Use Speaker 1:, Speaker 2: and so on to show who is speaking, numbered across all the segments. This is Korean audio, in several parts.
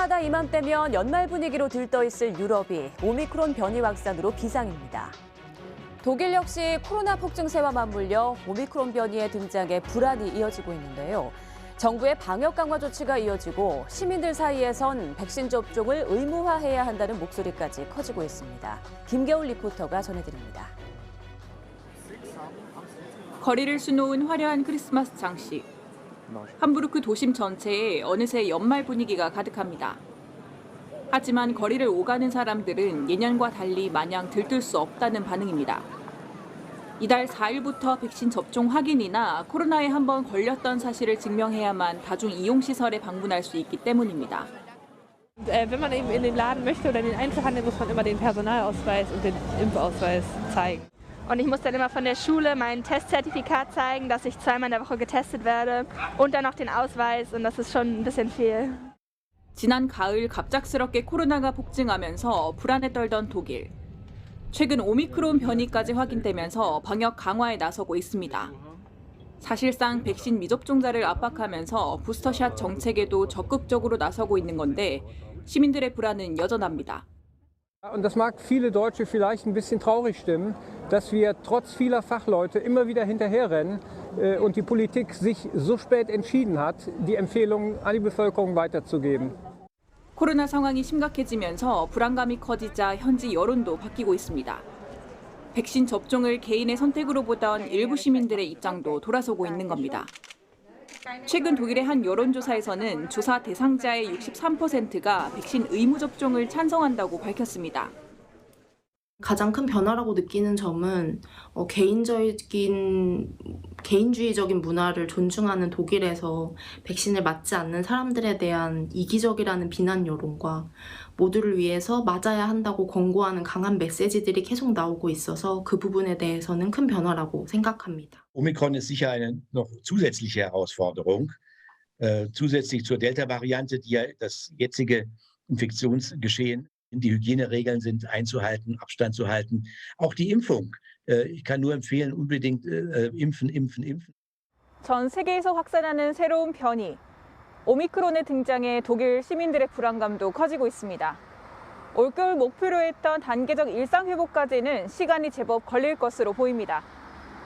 Speaker 1: 해마다 이맘때면 연말 분위기로 들떠있을 유럽이 오미크론 변이 확산으로 비상입니다. 독일 역시 코로나 폭증세와 맞물려 오미크론 변이의 등장에 불안이 이어지고 있는데요. 정부의 방역 강화 조치가 이어지고 시민들 사이에선 백신 접종을 의무화해야 한다는 목소리까지 커지고 있습니다. 김겨울 리포터가 전해드립니다.
Speaker 2: 거리를 수놓은 화려한 크리스마스 장식. 함부르크 도심 전체에 어느새 연말 분위기가 가득합니다. 하지만 거리를 오가는 사람들은 예년과 달리 마냥 들뜰 수 없다는 반응입니다. 이달 4일부터 백신 접종 확인이나 코로나에 한 번 걸렸던 사실을 증명해야만 다중 이용 시설에 방문할 수 있기 때문입니다.
Speaker 3: Äh, wenn man eben in den Laden möchte oder in den Einzelhandel, muss man immer den Personalausweis und den Impfausweis zeigen.
Speaker 4: Und ich muss dann immer von der Schule mein Testzertifikat zeigen, dass ich zweimal in der Woche getestet werde und dann noch den Ausweis und das ist schon ein bisschen viel.
Speaker 2: 지난 가을 갑작스럽게 코로나가 폭증하면서 불안에 떨던 독일. 최근 오미크론 변이까지 확인되면서 방역 강화에 나서고 있습니다. 사실상 백신 미접종자를 압박하면서 부스터샷 정책에도 적극적으로 나서고 있는 건데 시민들의 불안은 여전합니다.
Speaker 5: Und das mag viele Deutsche vielleicht ein bisschen traurig stimmen, dass wir trotz vieler Fachleute immer wieder hinterherrennen äh, und die Politik sich so spät entschieden hat, die Empfehlungen an die Bevölkerung weiterzugeben.
Speaker 2: 코로나 상황이 심각해지면서 불안감이 커지자 현지 여론도 바뀌고 있습니다. 백신 접종을 개인의 선택으로 보던 일부 시민들의 입장도 돌아서고 있는 겁니다. 최근 독일의 한 여론조사에서는 조사 대상자의 63%가 백신 의무 접종을 찬성한다고 밝혔습니다.
Speaker 6: 가장 큰 변화라고 느끼는 점은 어, 개인적인 개인주의적인 문화를 존중하는 독일에서 백신을 맞지 않는 사람들에 대한 이기적이라는 비난 여론과 모두를 위해서 맞아야 한다고 권고하는 강한 메시지들이 계속 나오고 있어서 그 부분에 대해서는 큰 변화라고 생각합니다.
Speaker 7: Omikron ist sicher eine noch zusätzliche Herausforderung, äh, zusätzlich zur Delta-Variante, die ja das jetzige Infektionsgeschehen, die Hygieneregeln sind einzuhalten, Abstand zu halten. Auch die Impfung. Äh, ich kann nur empfehlen, unbedingt äh, impfen, impfen, impfen.
Speaker 8: 전 세계에서 확산하는 새로운 변이, 오미크론의 등장에 독일 시민들의 불안감도 커지고 있습니다. 올겨울 목표로 했던 단계적 일상 회복까지는 시간이 제법 걸릴 것으로 보입니다.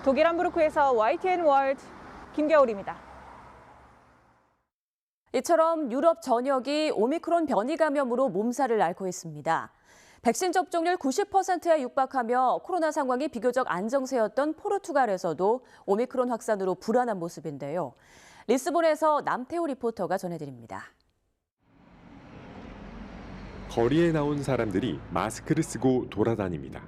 Speaker 8: 독일 함부르크에서 YTN 월드 김겨울입니다.
Speaker 1: 이처럼 유럽 전역이 오미크론 변이 감염으로 몸살을 앓고 있습니다. 백신 접종률 90%에 육박하며 코로나 상황이 비교적 안정세였던 포르투갈에서도 오미크론 확산으로 불안한 모습인데요. 리스본에서 남태호 리포터가 전해드립니다.
Speaker 9: 거리에 나온 사람들이 마스크를 쓰고 돌아다닙니다.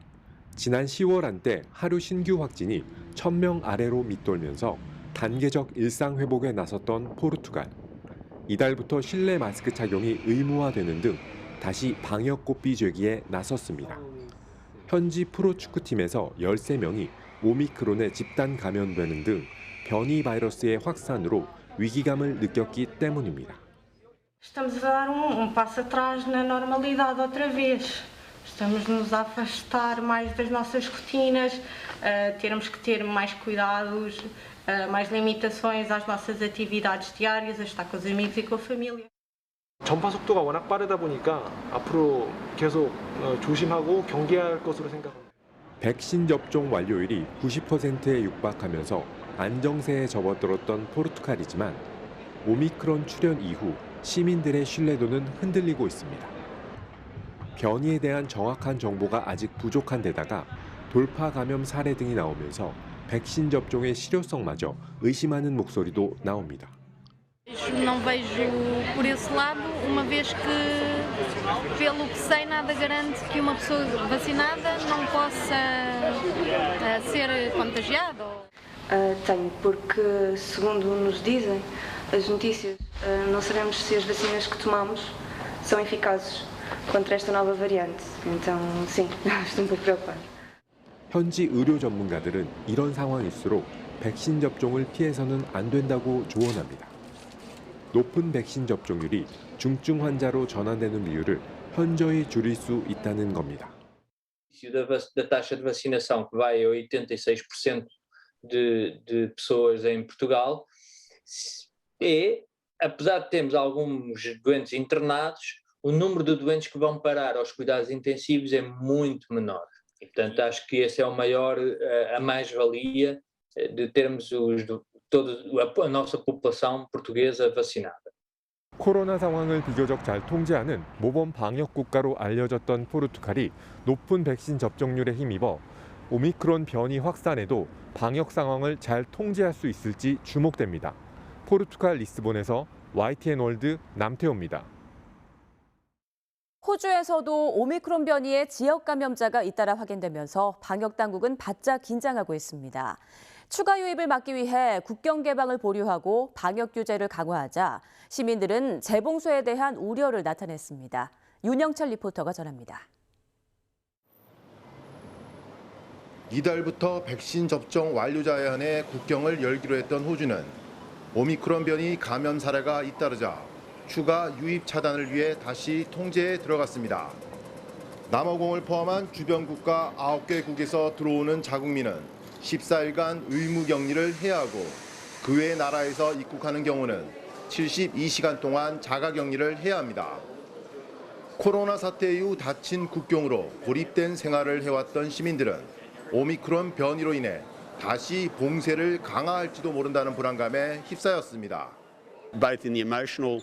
Speaker 9: 지난 10월 한때 하루 신규 확진이 1000명 아래로 밑돌면서 단계적 일상 회복에 나섰던 포르투갈. 이달부터 실내 마스크 착용이 의무화되는 등 다시 방역 고삐 죄기에 나섰습니다. 현지 프로축구팀에서 13명이 오미크론에 집단 감염되는 등 변이 바이러스의 확산으로 위기감을 느꼈기 때문입니다.
Speaker 10: Estamos a dar um, um passo atrás na normalidade outra vez. Estamos-nos a afastar mais das nossas rotinas, uh, termos que ter mais cuidados, uh, mais limitações às nossas atividades diárias, a estar com os amigos e com a família.
Speaker 11: 전파 속도가 워낙 빠르다 보니까 앞으로 계속 어, 조심하고 경계할 것으로 생각합니다.
Speaker 9: 백신 접종 완료율이 90%에 육박하면서 안정세에 접어들었던 포르투갈이지만 오미크론 출현 이후 시민들의 신뢰도는 흔들리고 있습니다. 변이에 대한 정확한 정보가 아직 부족한 데다가 돌파 감염 사례 등이 나오면서 백신 접종의 실효성마저 의심하는 목소리도 나옵니다.
Speaker 4: Não vejo por esse lado, uma vez que, pelo que sei, nada garante que uma pessoa vacinada não possa eh, ser contagiada.
Speaker 10: Uh, tenho, porque segundo nos dizem as notícias, uh, não sabemos se as vacinas que tomamos são eficazes contra esta nova variante. Então, sim, estou um pouco preocupada.
Speaker 9: 현지 의료 전문가들은 이런 상황일수록 백신 접종을 피해서는 안 된다고 조언합니다. 높은 백신 접종률이 중증 환자로 전환되는 비율을 현저히 줄일 수 있다는 겁니다.
Speaker 12: da, taxa de vacinação que vai a 86% de, de pessoas em Portugal s- é apesar de termos alguns doentes internados, o número de doentes que vão parar aos cuidados intensivos é muito menor. E, portanto, acho que esse é o maior, eh, a mais-valia eh, de termos os, toda a, a nossa população portuguesa vacinada.
Speaker 9: 코로나 상황을 비교적 잘 통제하는 모범 방역 국가로 알려졌던 포르투갈이 높은 백신 접종률에 힘입어 오미크론 변이 확산에도 방역 상황을 잘 통제할 수 있을지 주목됩니다. 포르투갈 리스본에서 YTN 월드 남태호입니다.
Speaker 1: 호주에서도 오미크론 변이의 지역 감염자가 잇따라 확인되면서 방역 당국은 바짝 긴장하고 있습니다. 추가 유입을 막기 위해 국경 개방을 보류하고 방역 규제를 강화하자 시민들은 재봉소에 대한 우려를 나타냈습니다. 윤영철 리포터가 전합니다.
Speaker 13: 이달부터 백신 접종 완료자에 한해 국경을 열기로 했던 호주는 오미크론 변이 감염 사례가 잇따르자 추가 유입 차단을 위해 다시 통제에 들어갔습니다. 남아공을 포함한 주변 국가 9개국에서 들어오는 자국민은 14일간 의무 격리를 해야 하고 그 외 나라에서 입국하는 경우는 72시간 동안 자가 격리를 해야 합니다. 코로나 사태 이후 닫힌 국경으로 고립된 생활을 해왔던 시민들은 오미크론 변이로 인해 다시 봉쇄를 강화할지도 모른다는 불안감에 휩싸였습니다.
Speaker 14: both in the emotional,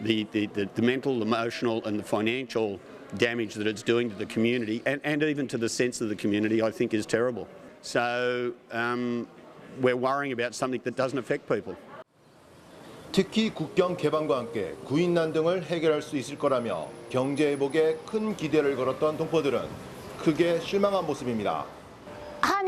Speaker 14: the, the, the, mental, emotional, and the financial damage that it's doing to the community and, and even to the sense of the community, I think is terrible. So um, we're worrying about something that doesn't affect people.
Speaker 13: 특히 국경 개방과 함께 구인난 등을 해결할 수 있을 거라며 경제 회복에 큰 기대를 걸었던 동포들은 크게 실망한 모습입니다.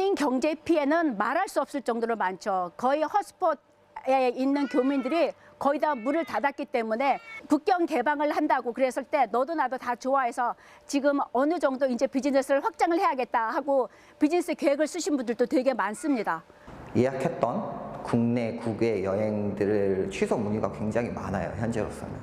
Speaker 15: 한인 경제 피해는 말할 수 없을 정도로 많죠. 거의 헛스폿에 있는 교민들이 거의 다 문을 닫았기 때문에 국경 개방을 한다고 그랬을 때 너도 나도 다 좋아해서 지금 어느 정도 이제 비즈니스를 확장을 해야겠다 하고 비즈니스 계획을 쓰신 분들도 되게 많습니다.
Speaker 16: 예약했던 국내 국외 여행들을 취소 문의가 굉장히 많아요 현재로서는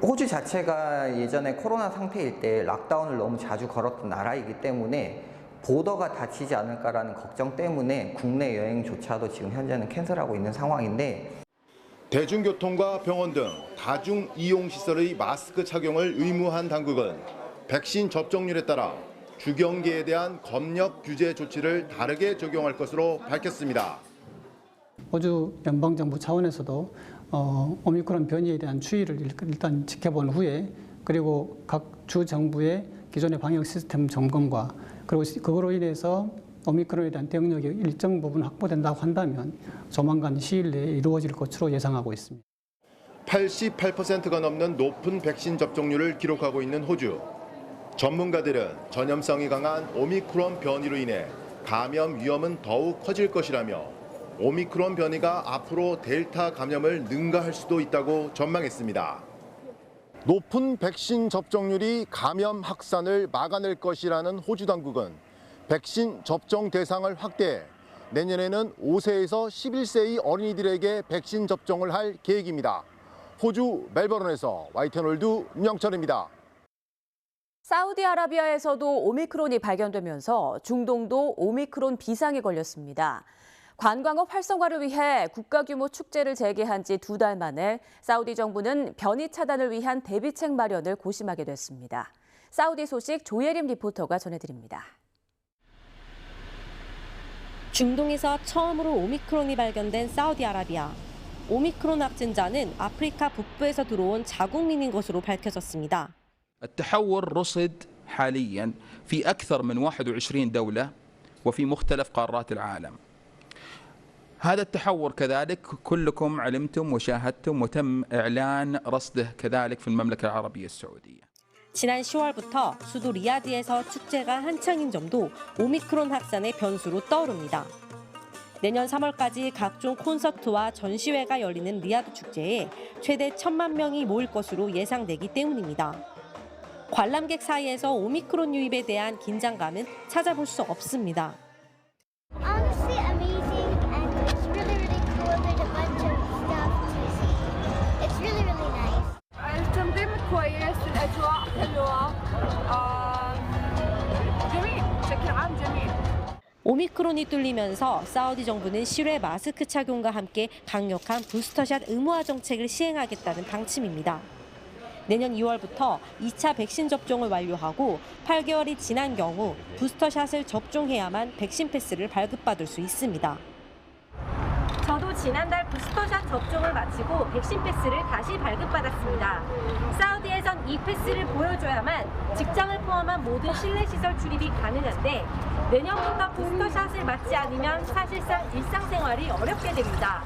Speaker 16: 호주 자체가 예전에 코로나 상태일 때 락다운을 너무 자주 걸었던 나라이기 때문에 보더가 닫히지 않을까라는 걱정 때문에 국내 여행조차도 지금 현재는 캔슬하고 있는 상황인데
Speaker 13: 대중교통과 병원 등 다중 이용 시설의 마스크 착용을 의무한 당국은 백신 접종률에 따라 주경계에 대한 검역 규제 조치를 다르게 적용할 것으로 밝혔습니다.
Speaker 17: 호주 연방 정부 차원에서도 어, 오미크론 변이에 대한 추이를 일단 지켜본 후에 그리고 각 주 정부의 기존의 방역 시스템 점검과 그리고 그거로 인해서 오미크론에 대한 대응력이 일정 부분 확보된다고 한다면 조만간 시일 내에 이루어질 것으로 예상하고 있습니다.
Speaker 13: 88%가 넘는 높은 백신 접종률을 기록하고 있는 호주. 전문가들은 전염성이 강한 오미크론 변이로 인해 감염 위험은 더욱 커질 것이라며 오미크론 변이가 앞으로 델타 감염을 능가할 수도 있다고 전망했습니다. 높은 백신 접종률이 감염 확산을 막아낼 것이라는 호주 당국은 백신 접종 대상을 확대해 내년에는 5세에서 11세의 어린이들에게 백신 접종을 할 계획입니다. 호주 멜버른에서 YTN 월드 윤영철입니다.
Speaker 1: 사우디아라비아에서도 오미크론이 발견되면서 중동도 오미크론 비상에 걸렸습니다. 관광업 활성화를 위해 국가 규모 축제를 재개한 지 두 달 만에 사우디 정부는 변이 차단을 위한 대비책 마련을 고심하게 됐습니다. 사우디 소식 조예림 리포터가 전해드립니다.
Speaker 18: 중동에서 처음으로 오미크론이 발견된 사우디아라비아. 오미크론 확진자는 아프리카 북부에서 들어온 자국민인 것으로 밝혀졌습니다.
Speaker 19: التحور رصد حاليا في أكثر من 21 دولة وفي مختلف قارات العالم هذا التحور كذلك كلكم علمتم وشاهدتم وتم إعلان رصده كذلك في المملكة العربية السعودية
Speaker 18: 지난 10월부터 수도 리야드에서 축제가 한창인 점도 오미크론 확산의 변수로 떠오릅니다. 내년 3월까지 각종 콘서트와 전시회가 열리는 리야드 축제에 최대 천만 명이 모일 것으로 예상되기 때문입니다. 관람객 사이에서 오미크론 유입에 대한 긴장감은 찾아볼 수 없습니다.
Speaker 20: really really nice
Speaker 21: التنظيم كويس الأجواء حلوة آم، جميل بشكل عام جميل
Speaker 18: 오미크론이 뚫리면서 사우디 정부는 실외 마스크 착용과 함께 강력한 부스터샷 의무화 정책을 시행하겠다는 방침입니다. 내년 2월부터 2차 백신 접종을 완료하고 8개월이 지난 경우 부스터샷을 접종해야만 백신 패스를 발급받을 수 있습니다. 저도 지난달 부스터샷 접종을 마치고 백신 패스를 다시 발급받았습니다. 사우디에선 이 패스를 보여줘야만 직장을 포함한 모든 실내 시설 출입이 가능한데 내년부터 부스터샷을 맞지 않으면 사실상 일상생활이 어렵게 됩니다.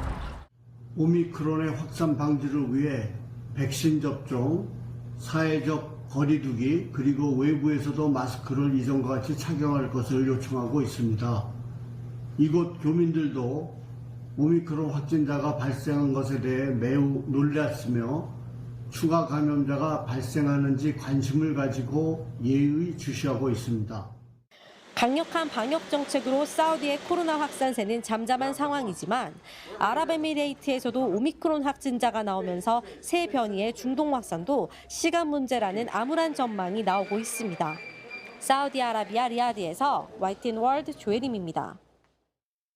Speaker 22: 오미크론의 확산 방지를 위해 백신 접종, 사회적 거리두기, 그리고 외부에서도 마스크를 이전과 같이 착용할 것을 요청하고 있습니다. 이곳 교민들도 오미크론 확진자가 발생한 것에 대해 매우 놀랐으며 추가 감염자가 발생하는지 관심을 가지고 예의 주시하고 있습니다.
Speaker 18: 강력한 방역 정책으로 사우디의 코로나 확산세는 잠잠한 상황이지만 아랍에미레이트에서도 오미크론 확진자가 나오면서 새 변이의 중동 확산도 시간 문제라는 암울한 전망이 나오고 있습니다. 사우디아라비아 리야드에서 YTN 월드 조혜림입니다.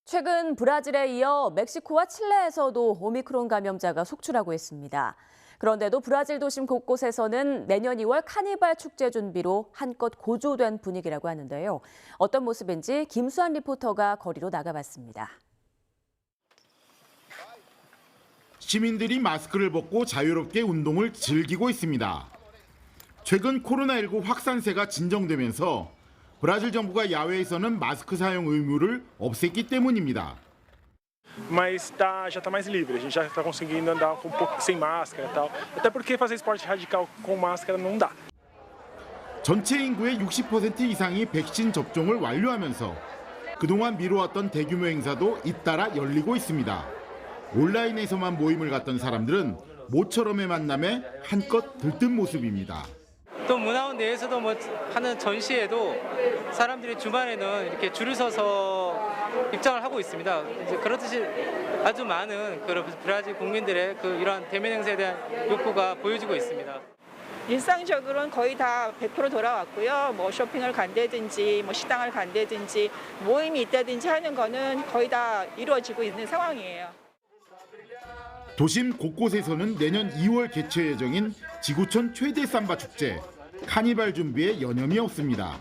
Speaker 1: 최근 브라질에 이어 멕시코와 칠레에서도 오미크론 감염자가 속출하고 있습니다. 그런데도 브라질 도심 곳곳에서는 내년 2월 카니발 축제 준비로 한껏 고조된 분위기라고 하는데요. 어떤 모습인지 김수환 리포터가 거리로 나가봤습니다.
Speaker 23: 시민들이 마스크를 벗고 자유롭게 운동을 즐기고 있습니다. 최근 코로나19 확산세가 진정되면서 브라질 정부가 야외에서는 마스크 사용 의무를 없앴기 때문입니다.
Speaker 11: mas tá, já está mais livre. A gente já está conseguindo andar um pouco sem máscara e tal. Até porque fazer esporte radical com máscara não dá.
Speaker 23: 전체 인구의 60% 이상이 백신 접종을 완료하면서 그동안 미뤄왔던 대규모 행사도 잇따라 열리고 있습니다. 온라인에서만 모임을 갖던 사람들은 모처럼의 만남에 한껏 들뜬 모습입니다.
Speaker 24: 또 문화원 내에서도 뭐 하는 전시회도 사람들이 주말에는 이렇게 줄을 서서 입장을 하고 있습니다. 이제 그렇듯이 아주 많은 그 브라질 국민들의 그 이러한 대면 행사에 대한 욕구가 보여지고 있습니다.
Speaker 8: 일상적으로는 거의 다 100% 돌아왔고요. 뭐 쇼핑을 간다든지 뭐 식당을 간다든지 모임이 있다든지 하는 거는 거의 다 이루어지고 있는 상황이에요.
Speaker 23: 도심 곳곳에서는 내년 2월 개최 예정인 지구촌 최대 삼바 축제 카니발 준비에 여념이 없습니다.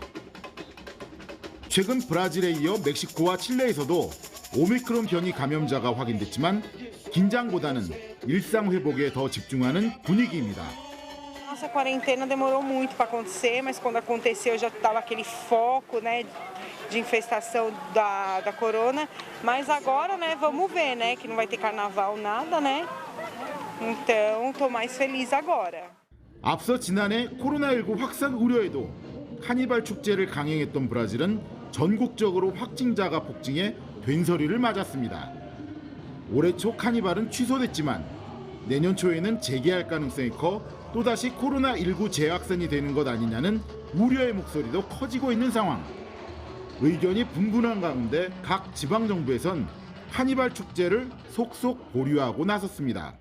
Speaker 23: 최근 브라질에 이어 멕시코와 칠레에서도 오미크론 변이 감염자가 확인됐지만 긴장보다는 일상 회복에 더 집중하는 분위기입니다.
Speaker 25: Nossa quarentena demorou muito para acontecer, mas quando aconteceu já estava aquele foco, né, de infestação da, da corona. Mas agora, né, vamos ver, né, que não vai ter carnaval nada, né? Então, estou mais feliz agora.
Speaker 23: 앞서 지난해 코로나19 확산 우려에도 카니발 축제를 강행했던 브라질은 전국적으로 확진자가 폭증해 된서리를 맞았습니다. 올해 초 카니발은 취소됐지만 내년 초에는 재개할 가능성이 커 또다시 코로나19 재확산이 되는 것 아니냐는 우려의 목소리도 커지고 있는 상황. 의견이 분분한 가운데 각 지방정부에선 카니발 축제를 속속 보류하고 나섰습니다.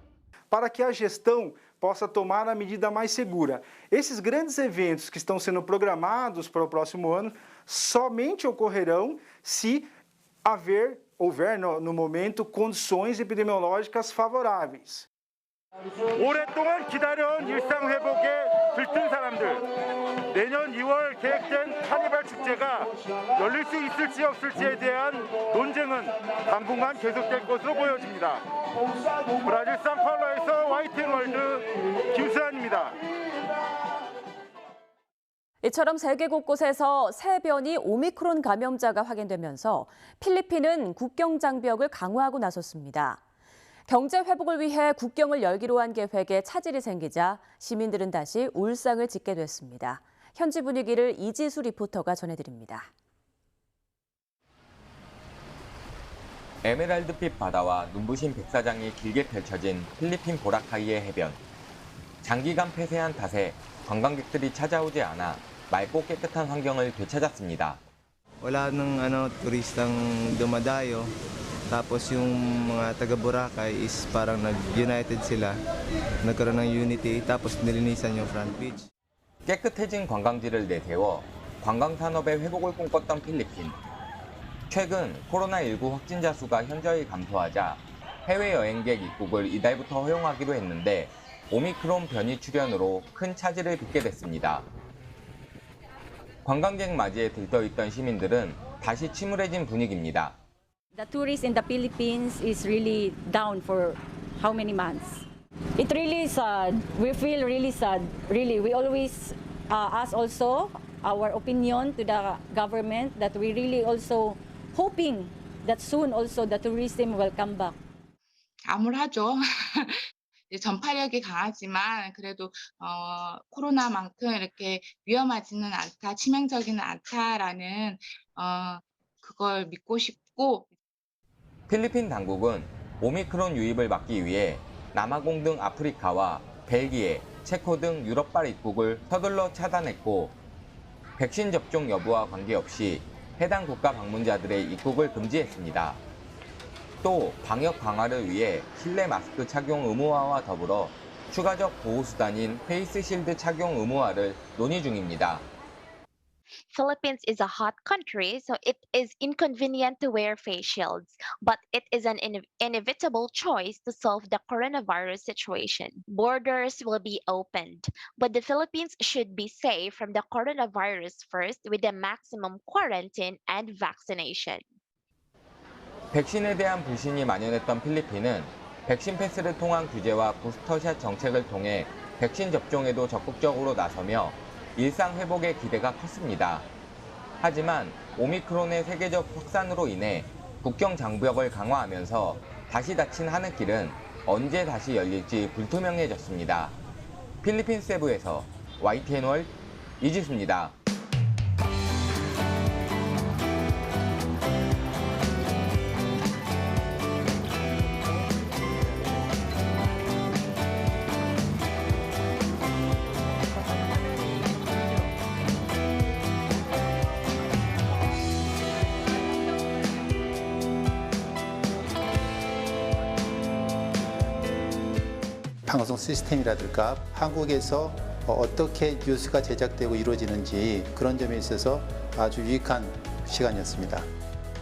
Speaker 26: para que a gestão possa tomar a medida mais segura. Esses grandes eventos que estão sendo programados para o próximo ano somente ocorrerão se haver, houver no, no momento condições epidemiológicas favoráveis.
Speaker 23: 오랫동안 기다려온 일상 회복에 들뜬 사람들 내년 2월 계획된 카니발 축제가 열릴 수 있을지 없을지에 대한 논쟁은 당분간 계속될 것으로 보여집니다. 브라질 상파울로에서 YTN 월드 김수환입니다.
Speaker 1: 이처럼 세계 곳곳에서 새 변이 오미크론 감염자가 확인되면서 필리핀은 국경 장벽을 강화하고 나섰습니다. 경제 회복을 위해 국경을 열기로 한 계획에 차질이 생기자 시민들은 다시 울상을 짓게 됐습니다. 현지 분위기를 이지수 리포터가 전해드립니다.
Speaker 27: 에메랄드빛 바다와 눈부신 백사장이 길게 펼쳐진 필리핀 보라카이의 해변. 장기간 폐쇄한 탓에 관광객들이 찾아오지 않아 맑고 깨끗한 환경을 되찾았습니다.
Speaker 28: wala nang ano turistang dumadayo. Tapos yung mga taga Boracay is parang nag-united sila. Nagkaroon ng unity tapos nilinisan yung front beach.
Speaker 27: 깨끗해진 관광지를 내세워 관광 산업의 회복을 꿈꿨던 필리핀. 최근 코로나19 확진자 수가 현저히 감소하자 해외 여행객 입국을 이달부터 허용하기로 했는데 오미크론 변이 출현으로 큰 차질을 빚게 됐습니다. 관광객 맞이에 들떠있던 시민들은 다시 침울해진 분위기입니다.
Speaker 29: The tourists in the Philippines is really down for how many months? It really is sad. We feel really sad. Really, we always uh, ask also our opinion to the government that we really also hoping that soon also the tourism will come back.
Speaker 30: 암울하죠. 전파력이 강하지만 그래도 어, 코로나만큼 이렇게 위험하지는 않다, 치명적이는 않다라는 어, 그걸 믿고 싶고
Speaker 27: 필리핀 당국은 오미크론 유입을 막기 위해 남아공 등 아프리카와 벨기에, 체코 등 유럽발 입국을 서둘러 차단했고 백신 접종 여부와 관계없이 해당 국가 방문자들의 입국을 금지했습니다. 또 방역 강화를 위해 실내 마스크 착용 의무화와 더불어 추가적 보호 수단인 페이스 실드 착용 의무화를 논의 중입니다.
Speaker 31: Philippines is a hot country, so it is inconvenient to wear face shields, but it is an ine- inevitable choice to solve the coronavirus situation. Borders will be opened, but the Philippines should be safe from the coronavirus first with the maximum quarantine and vaccination.
Speaker 27: 백신에 대한 불신이 만연했던 필리핀은 백신 패스를 통한 규제와 부스터샷 정책을 통해 백신 접종에도 적극적으로 나서며 일상 회복의 기대가 컸습니다. 하지만 오미크론의 세계적 확산으로 인해 국경 장벽을 강화하면서 다시 닫힌 하늘길은 언제 다시 열릴지 불투명해졌습니다. 필리핀 세부에서 YTN 월 이지수입니다.
Speaker 32: 방송 시스템이라든가 한국에서 어, 어떻게 뉴스가 제작되고 이루어지는지 그런 점에 있어서 아주 유익한 시간이었습니다.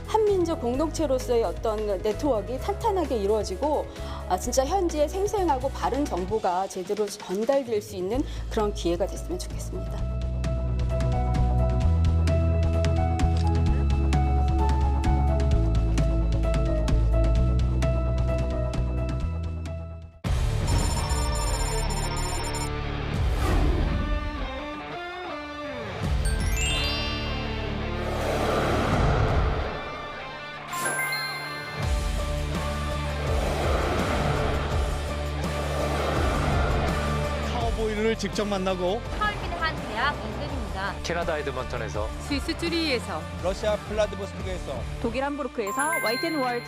Speaker 33: 한민족 공동체로서의 어떤 네트워크가 탄탄하게 이루어지고 아, 진짜 현지에 생생하고 바른 정보가 제대로 전달될 수 있는 그런 기회가 됐으면 좋겠습니다.
Speaker 34: 직접 만나고
Speaker 35: 하얼빈의 한 대학 인근입니다.
Speaker 34: 캐나다 에드먼턴에서
Speaker 8: 스위스 쭈리히에서
Speaker 34: 러시아 플라디보스토크에서
Speaker 8: 독일 함부르크에서 YTN 월드